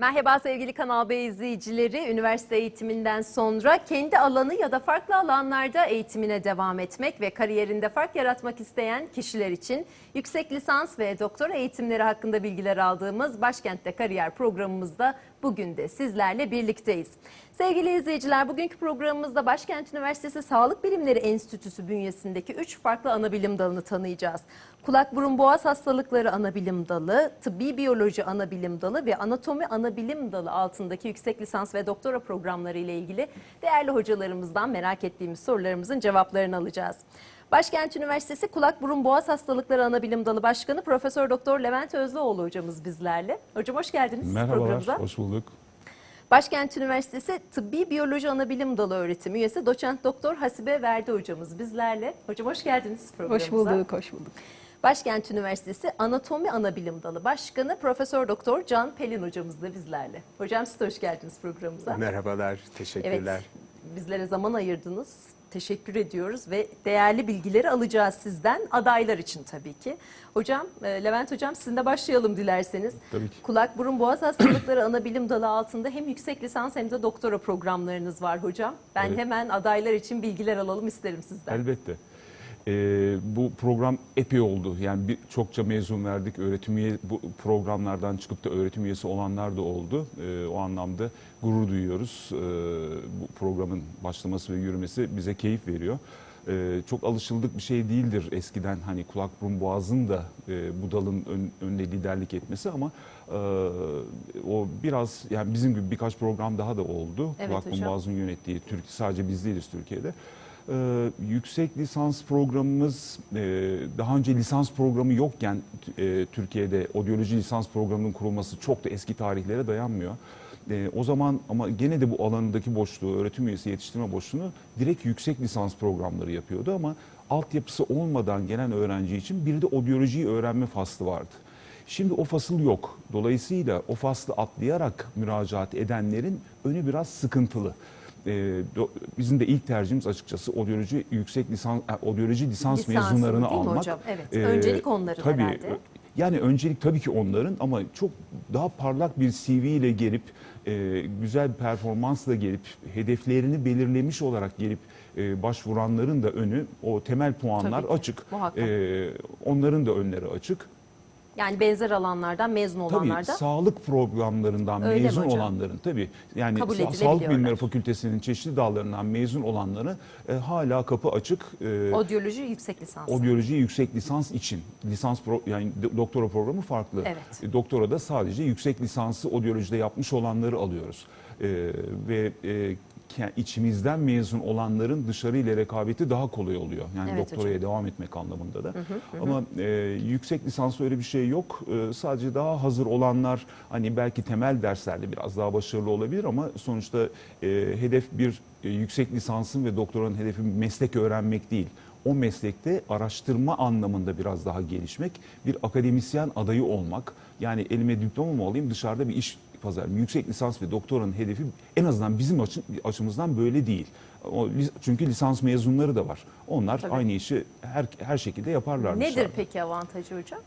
Merhaba sevgili Kanal B izleyicileri. Üniversite eğitiminden sonra kendi alanı ya da farklı alanlarda eğitimine devam etmek ve kariyerinde fark yaratmak isteyen kişiler için yüksek lisans ve doktora eğitimleri hakkında bilgiler aldığımız Başkent'te Kariyer programımızda bugün de sizlerle birlikteyiz. Sevgili izleyiciler bugünkü programımızda Başkent Üniversitesi Sağlık Bilimleri Enstitüsü bünyesindeki 3 farklı ana bilim dalını tanıyacağız. Kulak burun boğaz hastalıkları ana bilim dalı, tıbbi biyoloji ana bilim dalı ve anatomi ana bilim dalı altındaki yüksek lisans ve doktora programları ile ilgili değerli hocalarımızdan merak ettiğimiz sorularımızın cevaplarını alacağız. Başkent Üniversitesi Kulak Burun Boğaz Hastalıkları Ana Bilim Dalı Başkanı Profesör Doktor Levent Özlüoğlu hocamız bizlerle. Hocam hoş geldiniz Merhabalar, programımıza. hoş bulduk. Başkent Üniversitesi Tıbbi Biyoloji Anabilim Dalı öğretim üyesi doçent doktor Hasibe Verdi hocamız bizlerle. Hocam hoş geldiniz programımıza. Hoş bulduk, hoş bulduk. Başkent Üniversitesi Anatomi Anabilim Dalı Başkanı Profesör Doktor Can Pelin hocamız da bizlerle. Hocam siz de hoş geldiniz programımıza. Merhabalar, Evet, teşekkürler. bizlere zaman ayırdınız. Teşekkür ediyoruz ve değerli bilgileri alacağız sizden adaylar için tabii ki. Hocam, e, Levent Hocam sizinle başlayalım dilerseniz. Tabii ki. Kulak burun boğaz hastalıkları ana bilim dalı altında hem yüksek lisans hem de doktora programlarınız var hocam. Ben Evet. hemen adaylar için bilgiler alalım isterim sizden. Elbette. Ee, bu program epey oldu. Yani bir, çokça mezun verdik. Öğretim üye, bu programlardan çıkıp da öğretim üyesi olanlar da oldu. Ee, o anlamda gurur duyuyoruz. Ee, bu programın başlaması ve yürümesi bize keyif veriyor. Ee, çok alışıldık bir şey değildir eskiden hani kulak burun boğazın da e, bu dalın ön, önüne liderlik etmesi ama e, o biraz yani bizim gibi birkaç program daha da oldu. Evet kulak burun boğazın yönettiği Türk sadece biz değiliz Türkiye'de. Ee, yüksek lisans programımız e, daha önce lisans programı yokken e, Türkiye'de odyoloji lisans programının kurulması çok da eski tarihlere dayanmıyor. E, o zaman ama gene de bu alanındaki boşluğu, öğretim üyesi yetiştirme boşluğunu direkt yüksek lisans programları yapıyordu ama altyapısı olmadan gelen öğrenci için bir de odyolojiyi öğrenme faslı vardı. Şimdi o fasıl yok. Dolayısıyla o faslı atlayarak müracaat edenlerin önü biraz sıkıntılı. Do- bizim de ilk tercihimiz açıkçası odyoloji yüksek lisans e, odyoloji lisans Lisansın mezunlarını değil mi almak. hocam? Evet. Ee, Öncelik onların tabii, herhalde. Yani öncelik tabii ki onların ama çok daha parlak bir CV ile gelip e, güzel bir performansla gelip hedeflerini belirlemiş olarak gelip e, başvuranların da önü o temel puanlar Tabii ki, açık. muhakkak. E, onların da önleri açık. Yani benzer alanlardan mezun Tabii olanlarda sağlık programlarından Öyle mezun olanların tabii yani Kabul Sa- Sağlık. Bilimleri Fakültesinin çeşitli dallarından mezun olanları e, hala kapı açık. E, odyoloji yüksek lisans. Odyoloji yüksek lisans için lisans pro, yani do- doktora programı farklı. Evet. E, Doktora da sadece yüksek lisansı odyolojide yapmış olanları alıyoruz. E, ve e, ke- içimizden mezun olanların dışarıyla rekabeti daha kolay oluyor. Yani Evet doktoraya devam etmek anlamında da. Ama e, yüksek lisansı öyle bir şey yok. E, sadece daha hazır olanlar hani belki temel derslerde biraz daha başarılı olabilir ama sonuçta e, hedef bir e, yüksek lisansın ve doktoranın hedefi meslek öğrenmek değil. O meslekte araştırma anlamında biraz daha gelişmek, bir akademisyen adayı olmak. Yani elime diploma mı alayım dışarıda bir iş pazarım. Yüksek lisans ve doktoranın hedefi en azından bizim açı- açımızdan böyle değil. O, çünkü lisans mezunları da var. Onlar Tabii. aynı işi her her şekilde yaparlar Nedir dışarıda. peki avantajı hocam?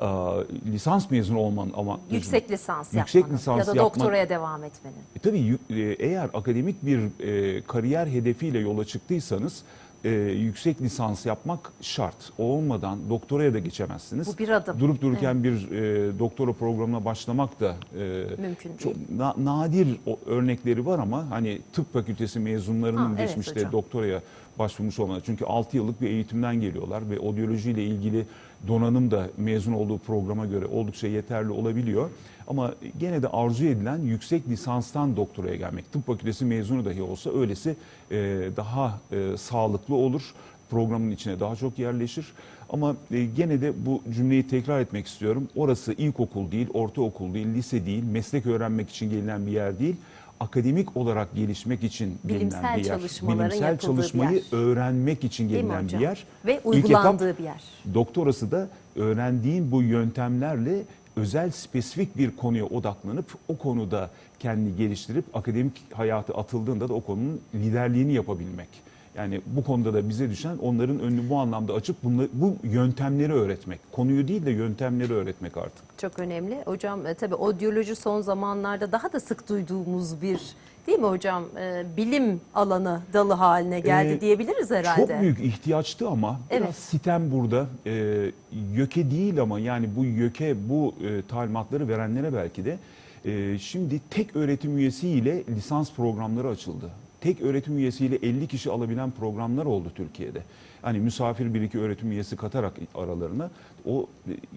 Aa, lisans mezunu olmanın ama Yüksek lisans Yüksek yapmanın lisans ya da yapman- doktoraya devam etmenin. E, tabii e, eğer akademik bir e, kariyer hedefiyle yola çıktıysanız e, yüksek lisans yapmak şart. O olmadan doktoraya da geçemezsiniz. Bu bir adım. Durup dururken bir e, doktora programına başlamak da e, Mümkün çok değil. na- nadir o örnekleri var ama hani tıp fakültesi mezunlarının Ha, evet geçmişte hocam. doktoraya başvurmuş olmaları. Çünkü 6 yıllık bir eğitimden geliyorlar ve odyolojiyle ilgili donanım da mezun olduğu programa göre oldukça yeterli olabiliyor. Ama gene de arzu edilen yüksek lisanstan doktoraya gelmek. Tıp fakültesi mezunu dahi olsa öylesi e, daha e, sağlıklı olur. Programın içine daha çok yerleşir. Ama e, gene de bu cümleyi tekrar etmek istiyorum. Orası ilkokul değil, ortaokul değil, lise değil, meslek öğrenmek için gelinen bir yer değil. Akademik olarak gelişmek için Bilimsel bir yer. Bilimsel yapıldığı bir çalışmayı yer. öğrenmek için gelinen bir yer. Ve İlk etap uygulandığı bir yer. Doktorası da öğrendiğin bu yöntemlerle özel spesifik bir konuya odaklanıp o konuda kendini geliştirip akademik hayatı atıldığında da o konunun liderliğini yapabilmek. Yani bu konuda da bize düşen onların önünü bu anlamda açıp bunları, bu yöntemleri öğretmek. Konuyu değil de yöntemleri öğretmek artık. Çok önemli. Hocam e, tabii odyoloji son zamanlarda daha da sık duyduğumuz bir değil mi hocam? E, bilim alanı dalı haline geldi Ee, diyebiliriz herhalde. Çok büyük ihtiyaçtı ama Evet. biraz sitem burada. Ee, YÖK'e değil ama yani bu YÖK'e bu e, talimatları verenlere belki de e, şimdi tek öğretim üyesiyle lisans programları açıldı. Tek öğretim üyesiyle 50 kişi alabilen programlar oldu Türkiye'de. Hani misafir bir iki öğretim üyesi katarak aralarına o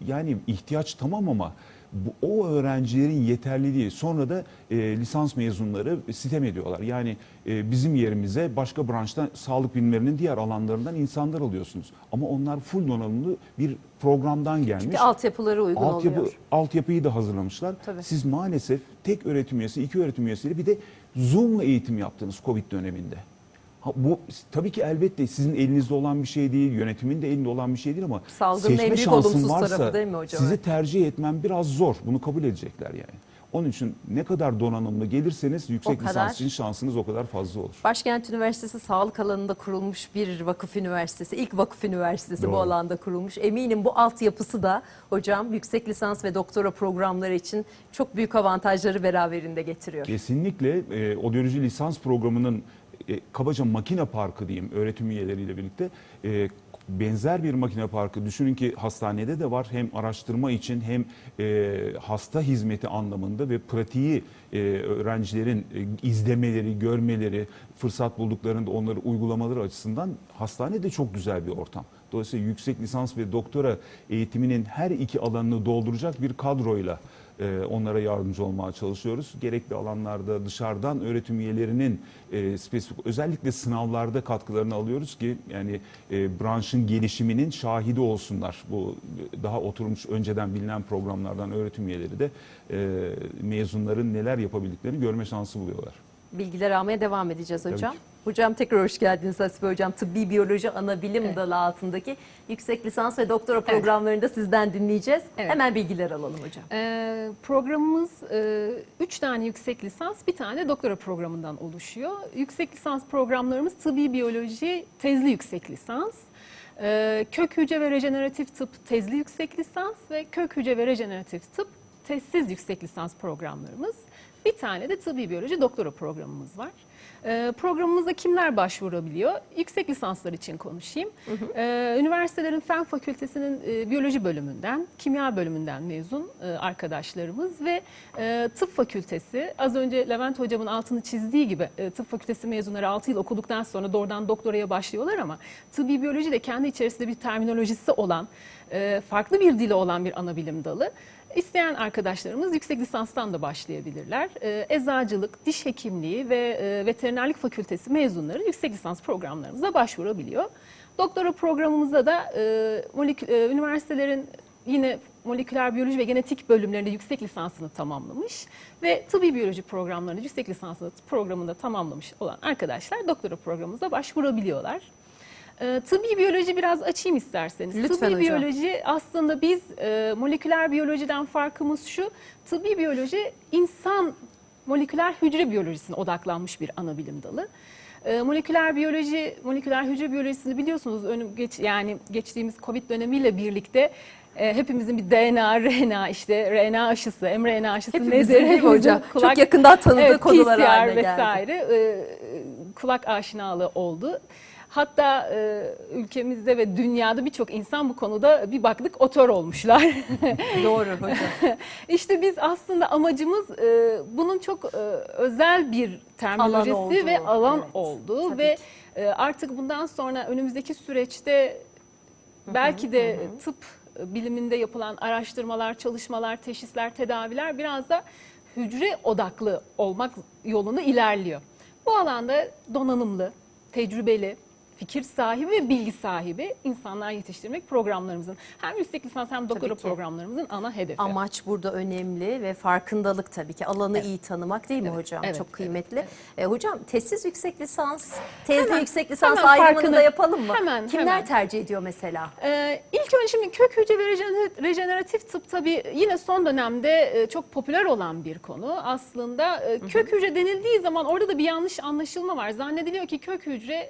yani ihtiyaç tamam ama bu, o öğrencilerin yeterliliği sonra da e, lisans mezunları sitem ediyorlar. Yani e, bizim yerimize başka branştan sağlık bilimlerinin diğer alanlarından insanlar alıyorsunuz. Ama onlar full donanımlı bir programdan gelmiş. Çünkü altyapıları uygun Altyapı, oluyor. altyapıyı da hazırlamışlar. Tabii. Siz maalesef tek öğretim üyesi, iki öğretim üyesiyle bir de Zoom'la eğitim yaptınız Covid döneminde. Ha, bu tabii ki elbette sizin elinizde olan bir şey değil, yönetimin de elinde olan bir şey değil ama Salgının en seçme büyük şansın olumsuz varsa tarafı değil mi hocam? sizi tercih etmem biraz zor. Bunu kabul edecekler yani. Onun için ne kadar donanımlı gelirseniz yüksek kadar. lisans için şansınız o kadar fazla olur. Başkent Üniversitesi sağlık alanında kurulmuş bir vakıf üniversitesi. ilk vakıf üniversitesi bu Doğru. alanda kurulmuş. Eminim bu altyapısı da hocam yüksek lisans ve doktora programları için çok büyük avantajları beraberinde getiriyor. Kesinlikle e, odyoloji lisans programının e, kabaca makine parkı diyeyim öğretim üyeleriyle birlikte e, benzer bir makine parkı düşünün ki hastanede de var hem araştırma için hem e, hasta hizmeti anlamında ve pratiği e, öğrencilerin e, izlemeleri, görmeleri, fırsat bulduklarında onları uygulamaları açısından hastane de çok güzel bir ortam. Dolayısıyla yüksek lisans ve doktora eğitiminin her iki alanını dolduracak bir kadroyla e, onlara yardımcı olmaya çalışıyoruz. Gerekli alanlarda dışarıdan öğretim üyelerinin e, spesifik özellikle sınavlarda katkılarını alıyoruz ki yani e, branşın gelişiminin şahidi olsunlar. Bu daha oturmuş önceden bilinen programlardan öğretim üyeleri de e, mezunların neler yapabildiklerini görme şansı buluyorlar. Bilgiler almaya devam edeceğiz Tabii hocam. ki. Hocam tekrar hoş geldiniz Hasibe Hocam. Tıbbi Biyoloji ana bilim dalı altındaki yüksek lisans ve doktora programlarını da sizden dinleyeceğiz. Evet. Hemen bilgiler alalım hocam. Ee, programımız 3 tane yüksek lisans, bir tane doktora programından oluşuyor. Yüksek lisans programlarımız tıbbi biyoloji tezli yüksek lisans, ee, kök hücre ve rejeneratif tıp tezli yüksek lisans ve kök hücre ve rejeneratif tıp tezsiz yüksek lisans programlarımız. Bir tane de tıbbi biyoloji doktora programımız var. Ee, programımıza kimler başvurabiliyor? Yüksek lisanslar için konuşayım. Ee, üniversitelerin fen fakültesinin e, biyoloji bölümünden, kimya bölümünden mezun e, arkadaşlarımız ve e, tıp fakültesi, az önce Levent hocamın altını çizdiği gibi e, tıp fakültesi mezunları 6 yıl okuduktan sonra doğrudan doktoraya başlıyorlar ama tıbbi biyoloji de kendi içerisinde bir terminolojisi olan, e, farklı bir dili olan bir ana bilim dalı. İsteyen arkadaşlarımız yüksek lisanstan da başlayabilirler. Ee, eczacılık, diş hekimliği ve e, veterinerlik fakültesi mezunları yüksek lisans programlarımıza başvurabiliyor. Doktora programımızda da e, e, üniversitelerin yine moleküler biyoloji ve genetik bölümlerinde yüksek lisansını tamamlamış ve tıbbi biyoloji programlarını yüksek lisansını programında tamamlamış olan arkadaşlar doktora programımıza başvurabiliyorlar. Ee, tıbbi biyoloji biraz açayım isterseniz. Lütfen tıbbi hocam. biyoloji aslında biz e, moleküler biyolojiden farkımız şu. Tıbbi biyoloji insan moleküler hücre biyolojisine odaklanmış bir ana bilim dalı. E, moleküler biyoloji, moleküler hücre biyolojisini biliyorsunuz önüm geç yani geçtiğimiz Covid dönemiyle birlikte e, hepimizin bir DNA, RNA işte RNA aşısı, mRNA aşısı Hepimizin nedir? değil mi hocam? Hepimizin Çok yakından tanıdığı Evet, konular PCR haline geldi. vesaire e, kulak aşinalığı oldu. Hatta e, ülkemizde ve dünyada birçok insan bu konuda bir baktık otör olmuşlar. Doğru hocam. işte biz aslında amacımız e, bunun çok e, özel bir terminolojisi olduğu, ve alan evet. olduğu Tabii ve e, artık bundan sonra önümüzdeki süreçte belki de tıp biliminde yapılan araştırmalar, çalışmalar, teşhisler, tedaviler biraz da hücre odaklı olmak yolunda ilerliyor. Bu alanda donanımlı, tecrübeli, fikir sahibi ve bilgi sahibi insanlar yetiştirmek programlarımızın hem yüksek lisans hem doktora programlarımızın ana hedefi. Amaç burada önemli ve farkındalık tabii ki. Alanı iyi tanımak değil mi Evet, hocam? evet, Çok evet, kıymetli. E, hocam tezsiz yüksek lisans, tezli Hemen- yüksek lisans hemen ayrımını farkını- da yapalım mı? hemen, Kimler hemen. tercih ediyor mesela? Ee, ilk önce şimdi kök hücre ve rejener- rejeneratif tıp tabii yine son dönemde e, çok popüler olan bir konu. Aslında e, kök hücre denildiği zaman orada da bir yanlış anlaşılma var. Zannediliyor ki kök hücre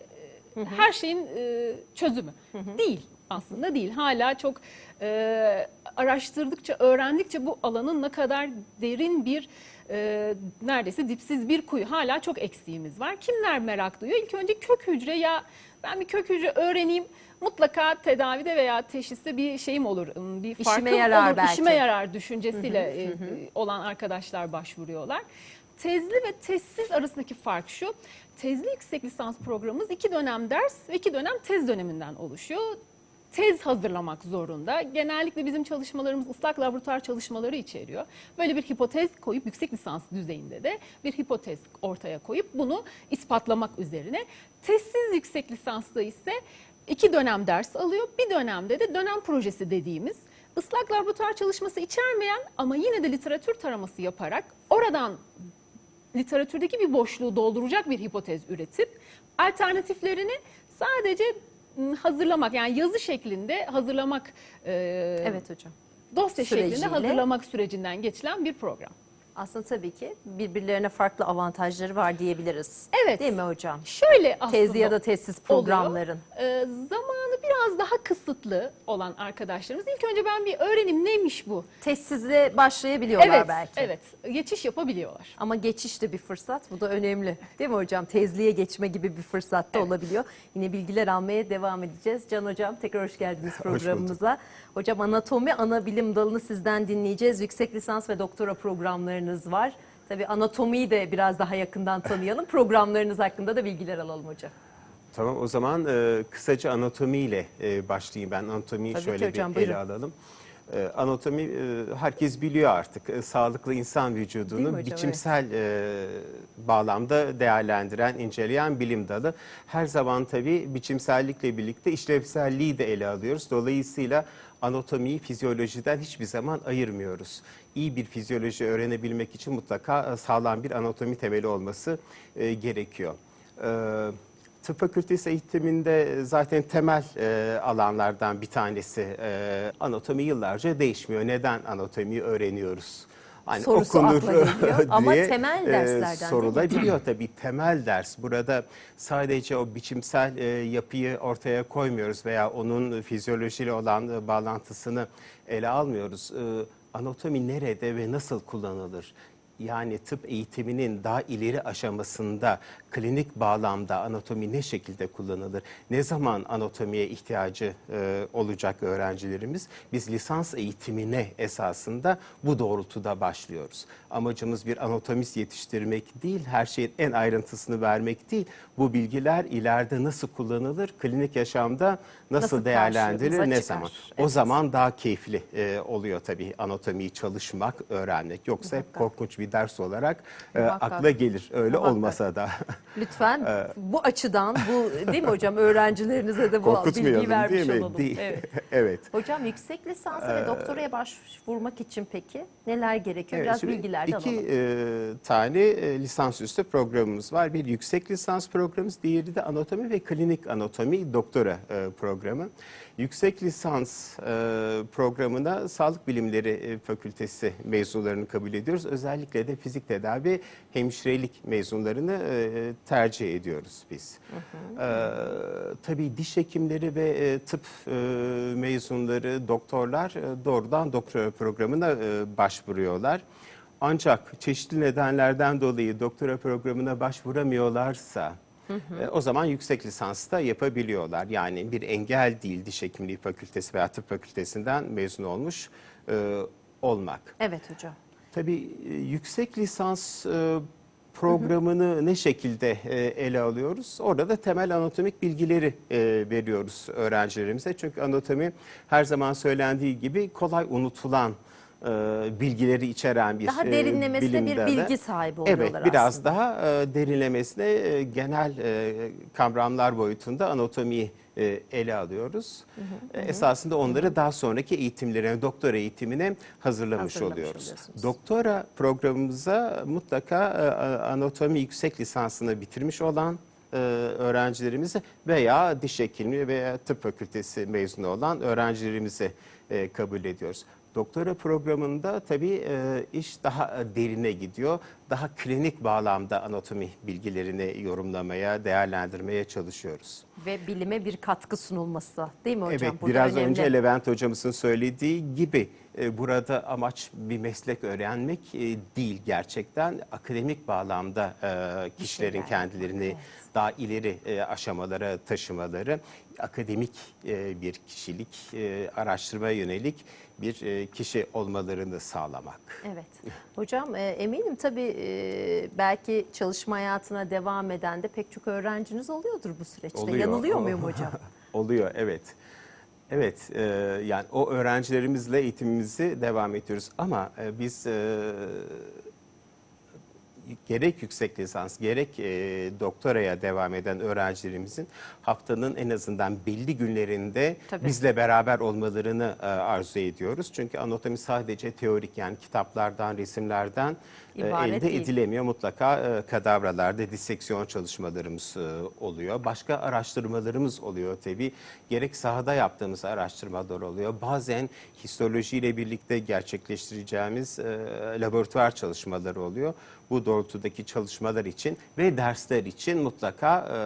e, her şeyin e, çözümü. Değil aslında değil. Hala çok e, araştırdıkça, öğrendikçe bu alanın ne kadar derin bir e, neredeyse dipsiz bir kuyu. Hala çok eksiğimiz var. Kimler merak duyuyor? İlk önce kök hücre ya ben bir kök hücre öğreneyim. Mutlaka tedavide veya teşhiste bir şeyim olur, bir İşime farkım yarar olur, belki. işime yarar düşüncesiyle e, olan arkadaşlar başvuruyorlar. Tezli ve tezsiz arasındaki fark şu. Tezli yüksek lisans programımız iki dönem ders ve iki dönem tez döneminden oluşuyor. Tez hazırlamak zorunda. Genellikle bizim çalışmalarımız ıslak laboratuvar çalışmaları içeriyor. Böyle bir hipotez koyup yüksek lisans düzeyinde de bir hipotez ortaya koyup bunu ispatlamak üzerine. Tezsiz yüksek lisansta ise iki dönem ders alıyor. Bir dönemde de dönem projesi dediğimiz ıslak laboratuvar çalışması içermeyen ama yine de literatür taraması yaparak oradan literatürdeki bir boşluğu dolduracak bir hipotez üretip alternatiflerini sadece m, hazırlamak yani yazı şeklinde hazırlamak e, Evet hocam. dosya şeklinde Süreciyle. hazırlamak sürecinden geçilen bir program. Aslında tabii ki birbirlerine farklı avantajları var diyebiliriz. Evet. Değil mi hocam? Şöyle aslında Tezli ya da tezsiz programların. oluyor. Ee, zamanı kısıtlı olan arkadaşlarımız ilk önce ben bir öğrenim neymiş bu? Tezsizle başlayabiliyorlar evet, belki. evet. Geçiş yapabiliyorlar. Ama geçiş de bir fırsat. Bu da önemli. Değil mi hocam? Tezliğe geçme gibi bir fırsat da olabiliyor. Yine bilgiler almaya devam edeceğiz. Can hocam tekrar hoş geldiniz programımıza. hocam anatomi ana bilim dalını sizden dinleyeceğiz. Yüksek lisans ve doktora programlarınız var. Tabii anatomiyi de biraz daha yakından tanıyalım. Programlarınız hakkında da bilgiler alalım hocam. Tamam o zaman e, kısaca anatomiyle e, başlayayım ben. Anatomiyi Tabii ki şöyle hocam, bir buyurun. ele alalım. E, anatomi e, herkes biliyor artık. E, sağlıklı insan Değil mi vücudunu hocam? biçimsel e, bağlamda değerlendiren, inceleyen bilim dalı. Her zaman tabii biçimsellikle birlikte işlevselliği de ele alıyoruz. Dolayısıyla anatomiyi fizyolojiden hiçbir zaman ayırmıyoruz. İyi bir fizyoloji öğrenebilmek için mutlaka e, sağlam bir anatomi temeli olması e, gerekiyor. E, Tıp fakültesi eğitiminde zaten temel e, alanlardan bir tanesi e, anatomi yıllarca değişmiyor. Neden anatomiyi öğreniyoruz? Hani Sorusu akla geliyor ama diye, temel e, derslerden mi? sorulabiliyor tabii temel ders. Burada sadece o biçimsel e, yapıyı ortaya koymuyoruz veya onun fizyolojiyle olan e, bağlantısını ele almıyoruz. E, anatomi nerede ve nasıl kullanılır? Yani tıp eğitiminin daha ileri aşamasında klinik bağlamda anatomi ne şekilde kullanılır? Ne zaman anatomiye ihtiyacı e, olacak öğrencilerimiz? Biz lisans eğitimine esasında bu doğrultuda başlıyoruz. Amacımız bir anatomist yetiştirmek değil, her şeyin en ayrıntısını vermek değil. Bu bilgiler ileride nasıl kullanılır, klinik yaşamda nasıl, Nasıl değerlendirilir, ne çıkar? zaman? O Evet. zaman daha keyifli e, oluyor tabii anatomiyi çalışmak, öğrenmek. Yoksa hep korkunç bir ders olarak e, Muhakkak. akla gelir. Öyle Muhakkak. olmasa da. Lütfen bu açıdan bu değil mi hocam öğrencilerinize de bu bilgiyi vermiş değil mi? olalım. Değil. Evet. evet. Hocam yüksek lisansa ve doktoraya başvurmak için peki neler gerekiyor? Evet, Biraz bilgiler de iki alalım. e, tane e, lisansüstü programımız var. Bir yüksek lisans programımız, diğeri de anatomi ve klinik anatomi doktora e, programı. Yüksek lisans e, programına Sağlık Bilimleri e, Fakültesi mezunlarını kabul ediyoruz. Özellikle de fizik tedavi, hemşirelik mezunlarını e, tercih ediyoruz biz. E, tabii diş hekimleri ve e, tıp e, mezunları, doktorlar e, doğrudan doktora programına e, başvuruyorlar. Ancak çeşitli nedenlerden dolayı doktora programına başvuramıyorlarsa e, o zaman yüksek lisans da yapabiliyorlar. Yani bir engel değil diş hekimliği fakültesi veya tıp fakültesinden mezun olmuş e, olmak. Evet hocam. Tabii e, yüksek lisans e, programını ne şekilde e, ele alıyoruz? Orada da temel anatomik bilgileri e, veriyoruz öğrencilerimize. Çünkü anatomi her zaman söylendiği gibi kolay unutulan bilgileri içeren bir Daha e, derinlemesine bilim bir bilgi sahibi oluyorlar Evet, biraz aslında. daha e, derinlemesine e, genel e, kavramlar boyutunda anatomiyi e, ele alıyoruz. E, Esasında onları daha sonraki eğitimlerine, doktora eğitimine hazırlamış, Hazırlamış oluyoruz. Doktora programımıza mutlaka e, anatomi yüksek lisansını bitirmiş olan e, öğrencilerimizi veya diş hekimliği veya tıp fakültesi mezunu olan öğrencilerimizi e, kabul ediyoruz. Doktora programında tabii e, iş daha e, derine gidiyor. Daha klinik bağlamda anatomi bilgilerini yorumlamaya, değerlendirmeye çalışıyoruz. Ve bilime bir katkı sunulması değil mi hocam? Evet, Burada biraz önemli. önce Levent hocamızın söylediği gibi e, burada amaç bir meslek öğrenmek değil gerçekten. Akademik bağlamda kişilerin kendilerini yapmak, daha ileri aşamalara taşımaları, akademik bir kişilik, araştırmaya yönelik bir e, kişi olmalarını sağlamak. Evet. Hocam e, eminim tabii e, belki çalışma hayatına devam eden de pek çok öğrenciniz oluyordur bu süreçte. Oluyor. Yanılıyor muyum hocam? Oluyor, evet. Evet, e, yani o öğrencilerimizle eğitimimizi devam ediyoruz. Ama e, biz e, gerek yüksek lisans, gerek e, doktoraya devam eden öğrencilerimizin haftanın en azından belli günlerinde Tabii. bizle beraber olmalarını e, arzu ediyoruz. Çünkü anatomi sadece teorik yani kitaplardan, resimlerden e, İbaret elde değil. edilemiyor. Mutlaka e, kadavralarda diseksiyon çalışmalarımız e, oluyor. Başka araştırmalarımız oluyor tabii. Gerek sahada yaptığımız araştırmalar oluyor. Bazen histolojiyle birlikte gerçekleştireceğimiz e, laboratuvar çalışmaları oluyor. Bu doğrultudaki çalışmalar için ve dersler için mutlaka e,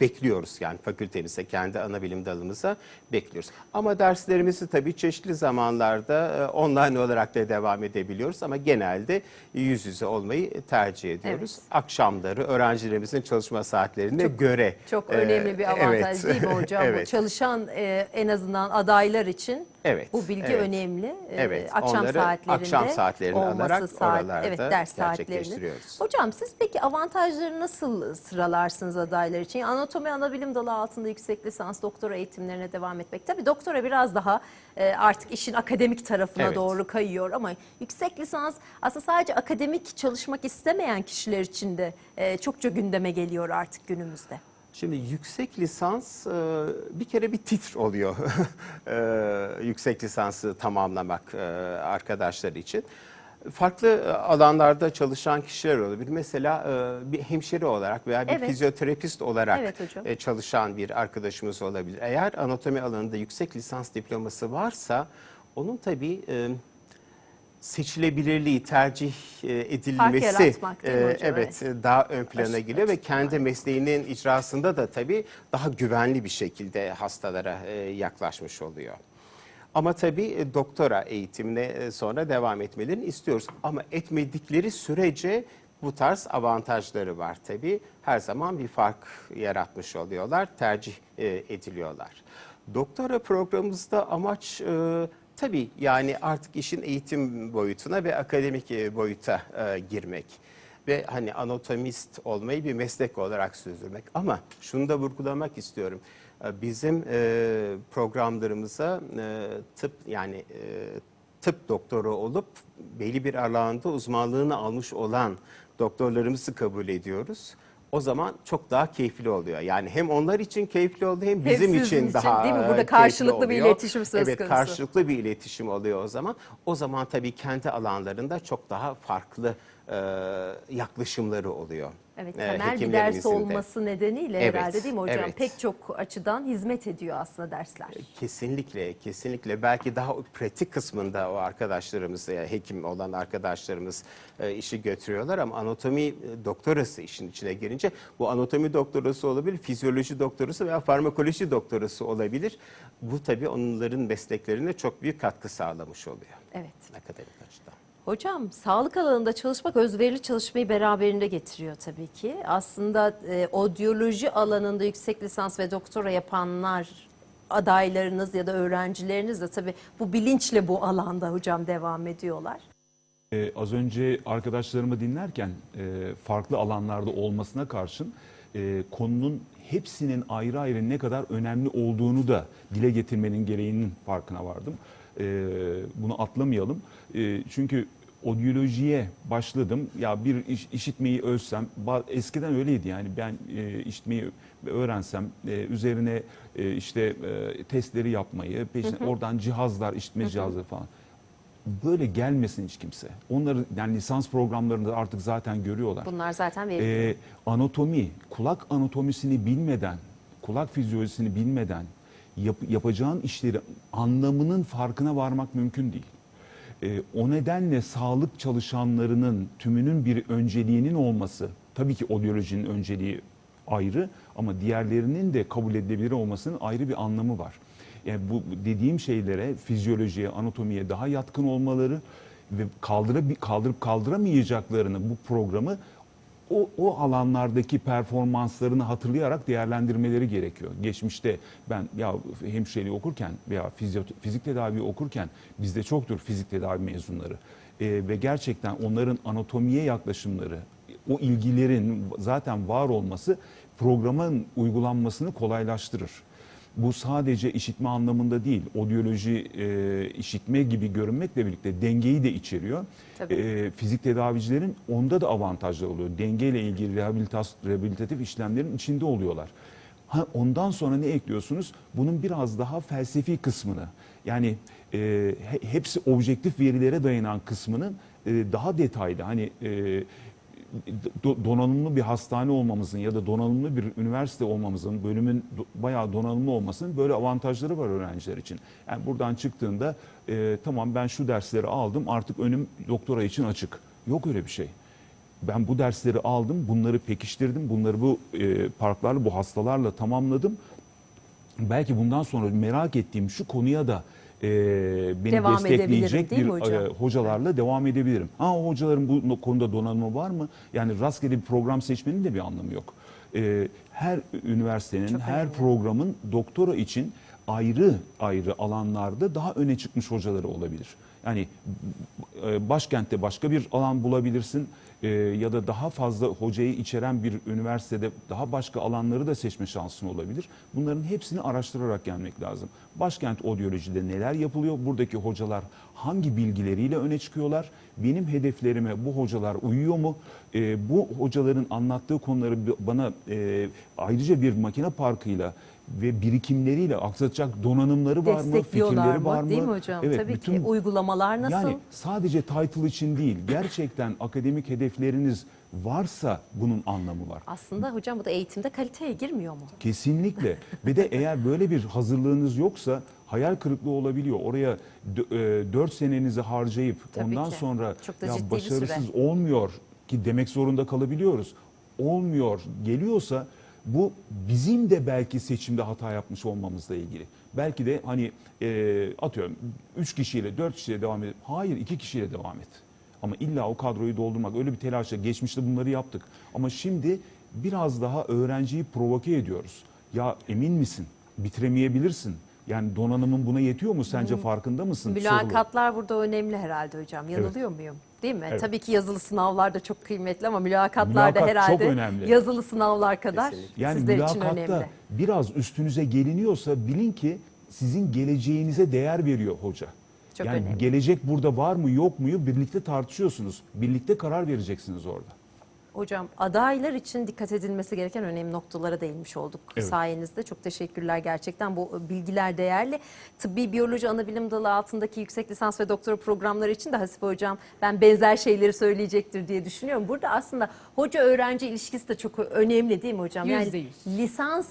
bekliyoruz. Yani fakültemize, kendi ana bilim dalımıza bekliyoruz. Ama derslerimizi tabii çeşitli zamanlarda e, online olarak da devam edebiliyoruz. Ama genelde yüz yüze olmayı tercih ediyoruz. Evet. Akşamları öğrencilerimizin çalışma saatlerine göre. Çok e, önemli bir avantaj evet. değil mi hocam? Bu evet. çalışan e, en azından adaylar için Evet, bu bilgi evet. önemli. E, Evet, akşam onları saatlerinde akşam saatlerini alarak saat- oralarda evet, ders gerçekleştiriyoruz. Hocam siz peki avantajları nasıl sıralarsınız adaylar için? Anatomi anabilim dalı altında yüksek lisans doktora eğitimlerine devam etmek. Tabii doktora biraz daha e, artık işin akademik tarafına Evet. doğru kayıyor ama yüksek lisans aslında sadece akademik çalışmak istemeyen kişiler için de e, çokça gündeme geliyor artık günümüzde. Şimdi yüksek lisans e, bir kere bir titr oluyor E, yüksek lisansı tamamlamak e, arkadaşlar için. Farklı e, alanlarda çalışan kişiler olabilir. Mesela e, bir hemşire olarak veya bir Evet. fizyoterapist olarak Evet hocam. e, çalışan bir arkadaşımız olabilir. Eğer anatomi alanında yüksek lisans diploması varsa onun tabii e, seçilebilirliği, tercih e, edilmesi e, evet, Evet. daha ön plana Baş- geliyor ve kendi mesleğinin icrasında da tabii daha güvenli bir şekilde hastalara e, yaklaşmış oluyor. Ama tabii e, doktora eğitimine e, sonra devam etmelerini istiyoruz. Ama etmedikleri sürece bu tarz avantajları var tabii. Her zaman bir fark yaratmış oluyorlar, tercih ediliyorlar. Doktora programımızda amaç tabii yani artık işin eğitim boyutuna ve akademik e, boyuta e, girmek ve hani anatomist olmayı bir meslek olarak sürdürmek. Ama şunu da vurgulamak istiyorum. E, Bizim e, programlarımıza e, tıp yani e, tıp doktoru olup belli bir alanda uzmanlığını almış olan doktorlarımızı kabul ediyoruz. O zaman çok daha keyifli oluyor. Yani hem onlar için keyifli oluyor hem bizim sizin için için, daha değil mi? e, Burada karşılıklı bir iletişim söz evet, konusu. karşılıklı bir iletişim oluyor o zaman. O zaman tabii kendi alanlarında çok daha farklı e, yaklaşımları oluyor. Evet, e, temel bir ders de. olması nedeniyle Evet, herhalde değil mi hocam? evet. Pek çok açıdan hizmet ediyor aslında dersler. Kesinlikle, kesinlikle. Belki daha pratik kısmında o arkadaşlarımız, e, hekim olan arkadaşlarımız e, işi götürüyorlar ama anatomi e, doktorası işin içine girince bu anatomi doktorası olabilir, fizyoloji doktorası veya farmakoloji doktorası olabilir. Bu tabii onların mesleklerine çok büyük katkı sağlamış oluyor Evet. akademik açıdan. Hocam sağlık alanında çalışmak özverili çalışmayı beraberinde getiriyor tabii ki. Aslında e, odyoloji alanında yüksek lisans ve doktora yapanlar adaylarınız ya da öğrencileriniz de tabii bu bilinçle bu alanda hocam devam ediyorlar. Ee, az önce arkadaşlarımı dinlerken e, farklı alanlarda olmasına karşın e, konunun hepsinin ayrı ayrı ne kadar önemli olduğunu da dile getirmenin gereğinin farkına vardım. E, bunu atlamayalım. E, çünkü odyolojiye başladım. Ya bir iş- işitmeyi ölsem, eskiden öyleydi yani ben e, işitmeyi öğrensem e, üzerine e, işte e, testleri yapmayı, peşin, oradan cihazlar, işitme cihazları falan böyle gelmesin hiç kimse. Onları yani lisans programlarında artık zaten görüyorlar. Bunlar zaten veriliyor. Ee, anatomi, kulak anatomisini bilmeden, kulak fizyolojisini bilmeden yap- yapacağın işleri anlamının farkına varmak mümkün değil. E, o nedenle sağlık çalışanlarının tümünün bir önceliğinin olması, tabii ki odyolojinin önceliği ayrı ama diğerlerinin de kabul edilebilir olmasının ayrı bir anlamı var. Yani bu dediğim şeylere, fizyolojiye, anatomiye daha yatkın olmaları ve kaldırıp, kaldırıp kaldıramayacaklarını bu programı o, o alanlardaki performanslarını hatırlayarak değerlendirmeleri gerekiyor. Geçmişte ben ya hemşireliği okurken veya fizik tedavi okurken bizde çoktur fizik tedavi mezunları. Ee, ve gerçekten onların anatomiye yaklaşımları, o ilgilerin zaten var olması programın uygulanmasını kolaylaştırır. Bu sadece işitme anlamında değil, odyoloji e, işitme gibi görünmekle birlikte dengeyi de içeriyor. Tabii. E, fizik tedavicilerin onda da avantajlar oluyor. Dengeyle ilgili rehabilitas, rehabilitatif işlemlerin içinde oluyorlar. Ha, ondan sonra ne ekliyorsunuz? Bunun biraz daha felsefi kısmını yani e, he- hepsi objektif verilere dayanan kısmının e, daha detaylı hani e, donanımlı bir hastane olmamızın ya da donanımlı bir üniversite olmamızın, bölümün bayağı donanımlı olmasının böyle avantajları var öğrenciler için. Yani buradan çıktığında e, tamam ben şu dersleri aldım artık önüm doktora için açık. Yok öyle bir şey. Ben bu dersleri aldım, bunları pekiştirdim, bunları bu e, parklarla, bu hastalarla tamamladım. Belki bundan sonra merak ettiğim şu konuya da e, beni Devam destekleyecek bir hocam? e, hocalarla devam edebilirim. Ha o hocaların bu konuda donanımı var mı? Yani rastgele bir program seçmenin de bir anlamı yok. E, her üniversitenin, Çok her önemli. programın doktora için ayrı ayrı alanlarda daha öne çıkmış hocaları olabilir. Yani e, başkentte başka bir alan bulabilirsin e, ya da daha fazla hocayı içeren bir üniversitede daha başka alanları da seçme şansın olabilir. Bunların hepsini araştırarak gelmek lazım. Başkent odyolojide neler yapılıyor? Buradaki hocalar hangi bilgileriyle öne çıkıyorlar? Benim hedeflerime bu hocalar uyuyor mu? E, bu hocaların anlattığı konuları bana e, ayrıca bir makine parkıyla ve birikimleriyle aksatacak donanımları var mı? Fikirleri mı? var mı? Değil mi hocam? Evet, Tabii bütün- ki uygulamalar nasıl? yani sadece title için değil, gerçekten akademik hedefleriniz varsa bunun anlamı var. Aslında hocam bu da eğitimde kaliteye girmiyor mu? Kesinlikle. Ve de eğer böyle bir hazırlığınız yoksa hayal kırıklığı olabiliyor. Oraya 4 senenizi harcayıp Tabii ondan ki. sonra ya başarısız olmuyor ki demek zorunda kalabiliyoruz. Olmuyor geliyorsa bu bizim de belki seçimde hata yapmış olmamızla ilgili. Belki de hani e, atıyorum 3 kişiyle 4 kişiyle devam et. Hayır 2 kişiyle devam et. Ama illa o kadroyu doldurmak öyle bir telaşla geçmişte bunları yaptık. Ama şimdi biraz daha öğrenciyi provoke ediyoruz. Ya emin misin? Bitiremeyebilirsin. Yani donanımın buna yetiyor mu? Sence farkında mısın? Sorulu. Mülakatlar burada önemli herhalde hocam. Yanılıyor muyum? Değil mi? Evet. Tabii ki yazılı sınavlar da çok kıymetli ama mülakatlar da Mülakat çok herhalde önemli. yazılı sınavlar kadar Kesinlikle. Yani sizler için önemli. biraz üstünüze geliniyorsa bilin ki sizin geleceğinize değer veriyor hoca. Çok yani önemli. gelecek burada var mı yok muyu birlikte tartışıyorsunuz. Birlikte karar vereceksiniz orada. Hocam adaylar için dikkat edilmesi gereken önemli noktalara değinmiş olduk Evet. sayenizde. Çok teşekkürler gerçekten bu bilgiler değerli. Tıbbi biyoloji anabilim dalı altındaki yüksek lisans ve doktora programları için de Hasibe Hocam ben benzer şeyleri söyleyecektir diye düşünüyorum. Burada aslında hoca öğrenci ilişkisi de çok önemli değil mi hocam? Yüzde Yani yüz. lisans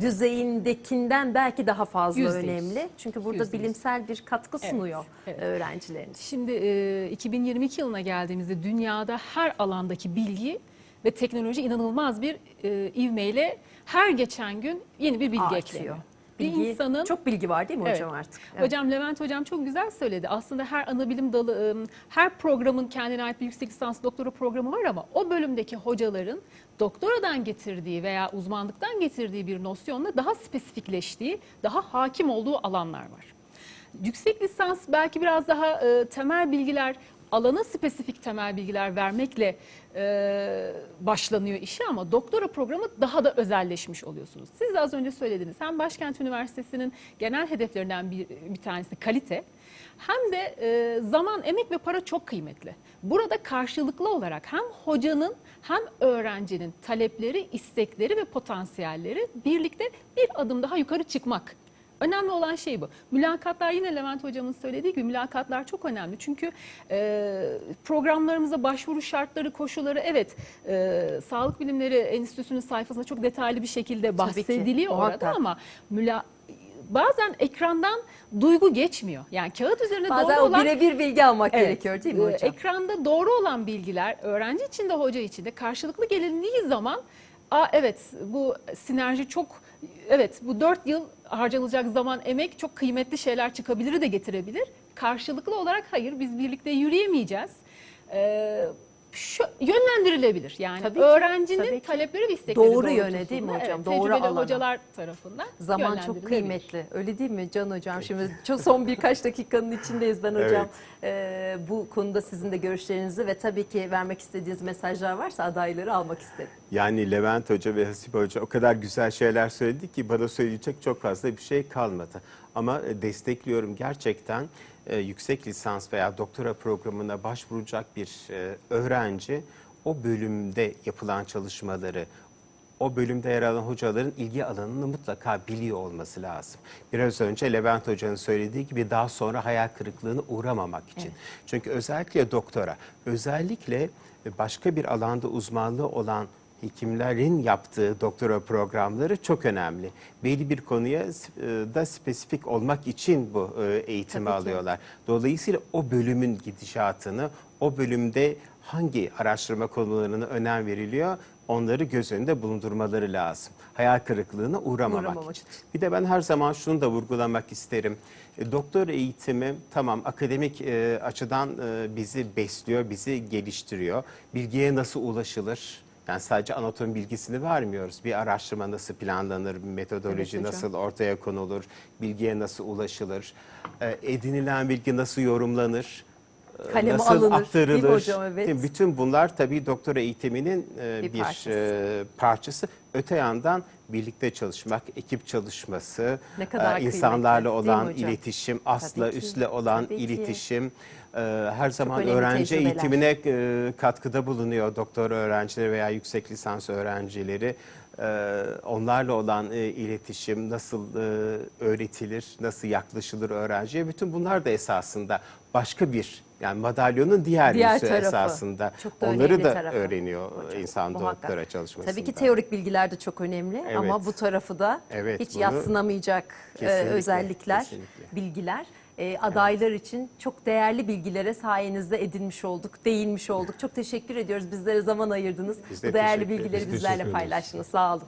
düzeyindekinden belki daha fazla Yüzde yüz. önemli. Çünkü burada Yüzde yüz. bilimsel bir katkı Evet, sunuyor evet. öğrencilerin. Şimdi e, 2022 yılına geldiğimizde dünyada her alandaki bilgi ve teknoloji inanılmaz bir e, ivmeyle her geçen gün yeni bir bilgi Artıyor. ekleniyor. Bilgi, bir insanın çok bilgi var değil mi Evet. hocam artık? Evet. Hocam Levent hocam çok güzel söyledi. Aslında her ana bilim dalı, ım, her programın kendine ait bir yüksek lisans doktora programı var ama o bölümdeki hocaların doktoradan getirdiği veya uzmanlıktan getirdiği bir nosyonla daha spesifikleştiği, daha hakim olduğu alanlar var. Yüksek lisans belki biraz daha e, temel bilgiler, alana spesifik temel bilgiler vermekle e, başlanıyor işe ama doktora programı daha da özelleşmiş oluyorsunuz. Siz de az önce söylediniz. Hem Başkent Üniversitesi'nin genel hedeflerinden bir, bir tanesi kalite. Hem de e, zaman, emek ve para çok kıymetli. Burada karşılıklı olarak hem hocanın hem öğrencinin talepleri, istekleri ve potansiyelleri birlikte bir adım daha yukarı çıkmak. Önemli olan şey bu. Mülakatlar yine Levent hocamın söylediği gibi mülakatlar çok önemli. Çünkü e, programlarımıza başvuru şartları, koşulları evet e, Sağlık Bilimleri Enstitüsü'nün sayfasında çok detaylı bir şekilde bahsediliyor orada ama müla bazen ekrandan duygu geçmiyor. Yani kağıt üzerine Bazen doğru olan birebir bilgi almak Evet. gerekiyor değil mi Ee, hocam? Ekranda doğru olan bilgiler öğrenci için de hoca için de karşılıklı gelindiği zaman Aa, evet bu sinerji çok evet bu dört yıl harcanılacak zaman emek çok kıymetli şeyler çıkabilir de getirebilir. Karşılıklı olarak hayır biz birlikte yürüyemeyeceğiz. Ee, şu, yönlendirilebilir. Yani Tabii ki, öğrencinin tabii ki. talepleri ve istekleri Doğru yöne değil mi hocam? Evet, Doğru tecrübeli alana. hocalar tarafından Zaman çok kıymetli. Öyle değil mi Can Hocam? Şimdi çok son birkaç dakikanın içindeyiz ben hocam. Ee, bu konuda sizin de görüşlerinizi ve tabii ki vermek istediğiniz mesajlar varsa adayları almak isterim. Yani Levent Hoca ve Hasip Hoca o kadar güzel şeyler söyledi ki bana söyleyecek çok fazla bir şey kalmadı. Ama e, destekliyorum gerçekten e, yüksek lisans veya doktora programına başvuracak bir e, öğrenci o bölümde yapılan çalışmaları, o bölümde yer alan hocaların ilgi alanını mutlaka biliyor olması lazım. Biraz önce Levent Hoca'nın söylediği gibi daha sonra hayal kırıklığına uğramamak için. Çünkü özellikle doktora, özellikle başka bir alanda uzmanlığı olan hekimlerin yaptığı doktora programları çok önemli. Belli bir konuya e, da spesifik olmak için bu e, eğitimi Tabii ki. alıyorlar. Dolayısıyla o bölümün gidişatını, o bölümde hangi araştırma konularına önem veriliyor onları göz önünde bulundurmaları lazım. Hayal kırıklığına uğramamak, Uğramamak. Bir de ben her zaman şunu da vurgulamak isterim. E, Doktor eğitimi tamam akademik e, açıdan e, bizi besliyor, bizi geliştiriyor. Bilgiye nasıl ulaşılır? Yani sadece anatomi bilgisini vermiyoruz. Bir araştırma nasıl planlanır, metodoloji Evet nasıl ortaya konulur, bilgiye nasıl ulaşılır, e, edinilen bilgi nasıl yorumlanır, Kaleme nasıl alınır, aktarılır. hocam? Evet. Bütün bunlar tabii doktora eğitiminin e, Bir bir, parçası. e, parçası. Öte yandan birlikte çalışmak, ekip çalışması, Ne kadar e, insanlarla kıymetli, olan iletişim, asla ki, üstle olan tabii ki. iletişim, e, her zaman öğrenci tecrübeler. eğitimine katkıda bulunuyor doktor öğrencileri veya yüksek lisans öğrencileri. Onlarla olan iletişim nasıl öğretilir, nasıl yaklaşılır öğrenciye bütün bunlar da esasında başka bir yani madalyonun diğer, Diğer yüzü tarafı. esasında. Çok da Onları da tarafı. öğreniyor Hocam, insan muhakkak. doktora çalışmasında. Tabii ki teorik bilgiler de çok önemli Evet. ama bu tarafı da Evet, hiç yatsınamayacak e, Kesinlikle, özellikler, kesinlikle. bilgiler. E, adaylar için çok değerli bilgilere sayenizde edinmiş olduk, değinmiş olduk. Çok teşekkür ediyoruz. Bizlere zaman ayırdınız. Biz de Bu değerli bilgileri bizlerle paylaştınız. Sağ olun.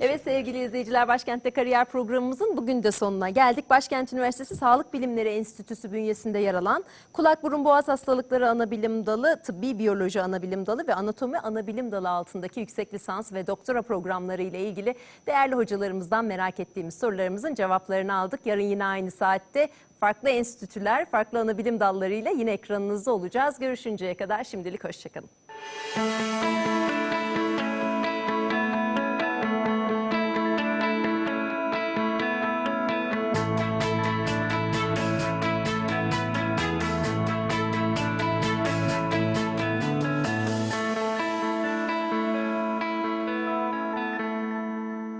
Evet sevgili izleyiciler Başkent'te Kariyer programımızın bugün de sonuna geldik. Başkent Üniversitesi Sağlık Bilimleri Enstitüsü bünyesinde yer alan Kulak Burun Boğaz Hastalıkları Anabilim Dalı, Tıbbi Biyoloji Anabilim Dalı ve Anatomi Anabilim Dalı altındaki yüksek lisans ve doktora programları ile ilgili değerli hocalarımızdan merak ettiğimiz sorularımızın cevaplarını aldık. Yarın yine aynı saatte farklı enstitüler, farklı anabilim dallarıyla yine ekranınızda olacağız. Görüşünceye kadar şimdilik hoşçakalın.